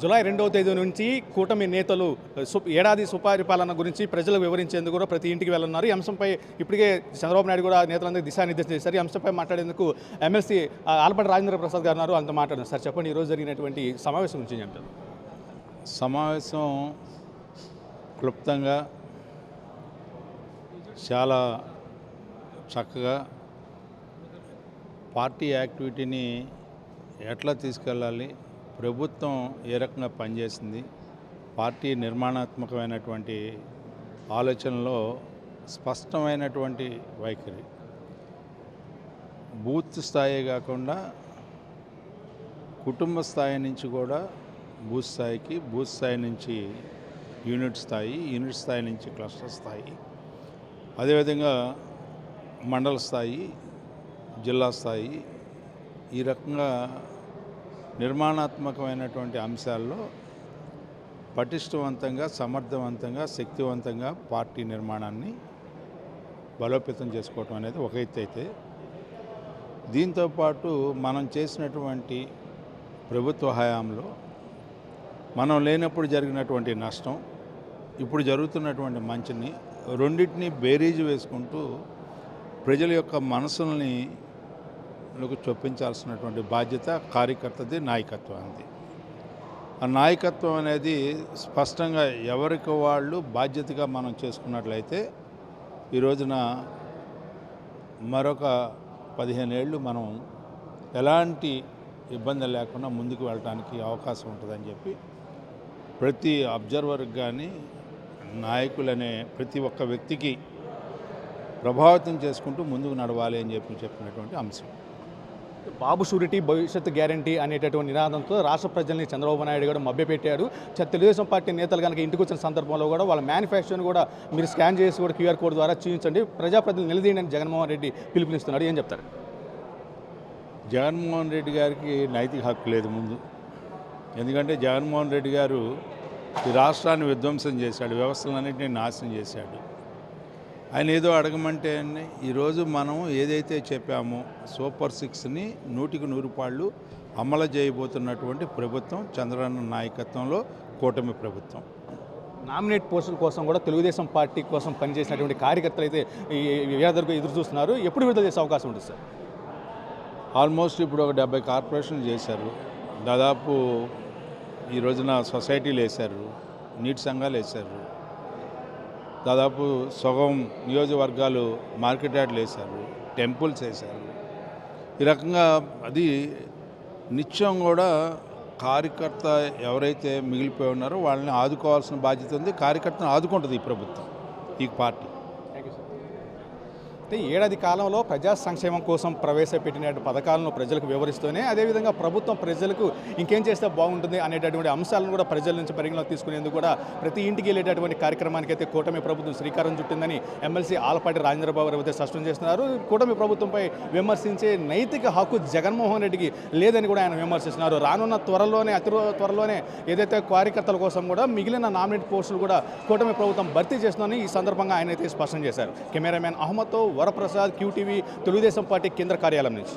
July రెండవ తేదీ నుంచి కూటమి నేతలు సు ఏడాది సుపరిపాలన గురించి ప్రజలకు వివరించేందుకు కూడా ప్రతి ఇంటికి వెళ్ళున్నారు ఈ అంశంపై ఇప్పటికే చంద్రబాబు నాయుడు కూడా నేతలందరికీ దిశానిర్దేశం చేశారు. ఈ అంశంపై మాట్లాడేందుకు ఎమ్మెల్సీ ఆలపాటి రాజేంద్ర ప్రసాద్ గారు ఉన్నారు. అంత మాట్లాడారు సార్ చెప్పండి. ఈరోజు జరిగినటువంటి సమావేశం గురించి చెప్తారు? సమావేశం క్లుప్తంగా చాలా చక్కగా పార్టీ యాక్టివిటీని ఎట్లా తీసుకెళ్ళాలి ప్రభుత్వం ఏ రకంగా పనిచేసింది పార్టీ నిర్మాణాత్మకమైనటువంటి ఆలోచనలో స్పష్టమైనటువంటి వైఖరి. బూత్ స్థాయి కాకుండా కుటుంబ స్థాయి నుంచి కూడా బూత్ స్థాయికి బూత్ స్థాయి నుంచి యూనిట్ స్థాయి యూనిట్ స్థాయి నుంచి క్లస్టర్ స్థాయి అదేవిధంగా మండల స్థాయి జిల్లా స్థాయి ఈ రకంగా నిర్మాణాత్మకమైనటువంటి అంశాల్లో పటిష్టవంతంగా సమర్థవంతంగా శక్తివంతంగా పార్టీ నిర్మాణాన్ని బలోపేతం చేసుకోవటం అనేది ఒక ఎత్తు అయితే దీంతోపాటు మనం చేసినటువంటి ప్రభుత్వ హయాంలో మనం లేనప్పుడు జరిగినటువంటి నష్టం ఇప్పుడు జరుగుతున్నటువంటి మంచిని రెండింటిని బేరీజు వేసుకుంటూ ప్రజల యొక్క మనసుల్ని లకు చొప్పించాల్సినటువంటి బాధ్యత కార్యకర్తది నాయకత్వానికి ఆ నాయకత్వం అనేది స్పష్టంగా ఎవరికి వాళ్ళు బాధ్యతగా మనం చేసుకున్నట్లయితే ఈ రోజున మరొక పదిహేను ఏళ్ళు మనం ఎలాంటి ఇబ్బంది లేకుండా ముందుకు వెళ్ళడానికి అవకాశం ఉంటుందని చెప్పి ప్రతి అబ్జర్వర్కి కానీ నాయకులనే ప్రతి ఒక్క వ్యక్తికి ప్రభావితం చేసుకుంటూ ముందుకు నడవాలి అని చెప్పి చెప్పినటువంటి అంశం. బాబు షూరిటీ భవిష్యత్తు గ్యారంటీ అనేటటువంటి నినాదంతో రాష్ట్ర ప్రజల్ని చంద్రబాబు నాయుడు కూడా మభ్యపెట్టాడు తెలుగుదేశం పార్టీ నేతలు కనుక ఇంటికి వచ్చిన సందర్భంలో కూడా వాళ్ళ మేనిఫెస్టోని కూడా మీరు స్కాన్ చేసి కూడా క్యూఆర్ కోడ్ ద్వారా చూపించండి. ప్రజాప్రతినిధులు నిలదీయండి. అని జగన్మోహన్ రెడ్డి పిలుపునిస్తున్నాడు. ఏం చెప్తారు? జగన్మోహన్ రెడ్డి గారికి నైతిక హక్కు లేదు ముందు. ఎందుకంటే జగన్మోహన్ రెడ్డి గారు ఈ రాష్ట్రాన్ని విధ్వంసం చేశాడు. వ్యవస్థలన్నింటినీ నాశనం చేశాడు. ఆయన ఏదో అడగమంటే అండి, ఈరోజు మనం ఏదైతే చెప్పామో సూపర్ సిక్స్ని నూటికి నూరు పాళ్ళు అమలు చేయబోతున్నటువంటి ప్రభుత్వం చంద్రబాబు నాయకత్వంలో కూటమి ప్రభుత్వం. నామినేట్ పోస్టుల కోసం కూడా తెలుగుదేశం పార్టీ కోసం పనిచేసినటువంటి కార్యకర్తలు అయితే ఈ ఏడాదికి ఎదురు చూస్తున్నారు. ఎప్పుడు విడుదల చేసే అవకాశం ఉంటుంది సార్? ఆల్మోస్ట్ ఇప్పుడు ఒక డెబ్బై కార్పొరేషన్లు చేశారు. దాదాపు ఈ రోజున సొసైటీలు వేశారు నీటి సంఘాలు వేశారు. దాదాపు సగం నియోజకవర్గాలు మార్కెట్ యార్డ్లు వేశారు టెంపుల్స్ వేశారు. ఈ రకంగా అది నిత్యం కూడా కార్యకర్త ఎవరైతే మిగిలిపోయి ఉన్నారో వాళ్ళని ఆదుకోవాల్సిన బాధ్యత ఉంది. కార్యకర్తను ఆదుకుంటుంది ఈ ప్రభుత్వం ఈ పార్టీ. అయితే ఏడాది కాలంలో ప్రజా సంక్షేమం కోసం ప్రవేశపెట్టిన పథకాలను ప్రజలకు వివరిస్తూనే అదేవిధంగా ప్రభుత్వం ప్రజలకు ఇంకేం చేస్తే బాగుంటుంది అనేటటువంటి అంశాలను కూడా ప్రజల నుంచి పరిగణలోకి తీసుకునేందుకు కూడా ప్రతి ఇంటికి వెళ్ళేటటువంటి కార్యక్రమానికి అయితే కూటమి ప్రభుత్వం శ్రీకారం చుట్టిందని ఎమ్మెల్సీ ఆలపాటి రాజేంద్రబాబు అయితే స్పష్టం చేస్తున్నారు. కూటమి ప్రభుత్వంపై విమర్శించే నైతిక హక్కు జగన్మోహన్ రెడ్డికి లేదని కూడా ఆయన విమర్శిస్తున్నారు. రానున్న త్వరలోనే అతి త్వరలోనే ఏదైతే కార్యకర్తల కోసం కూడా మిగిలిన నామినేట్ పోస్టులు కూడా కూటమి ప్రభుత్వం భర్తీ చేస్తుందని ఈ సందర్భంగా ఆయన అయితే స్పష్టం చేశారు. కెమెరామెన్ అహ్మద్తో వరప్రసాద్ క్యూటీవీ తెలుగుదేశం పార్టీ కేంద్ర కార్యాలయం నుంచి.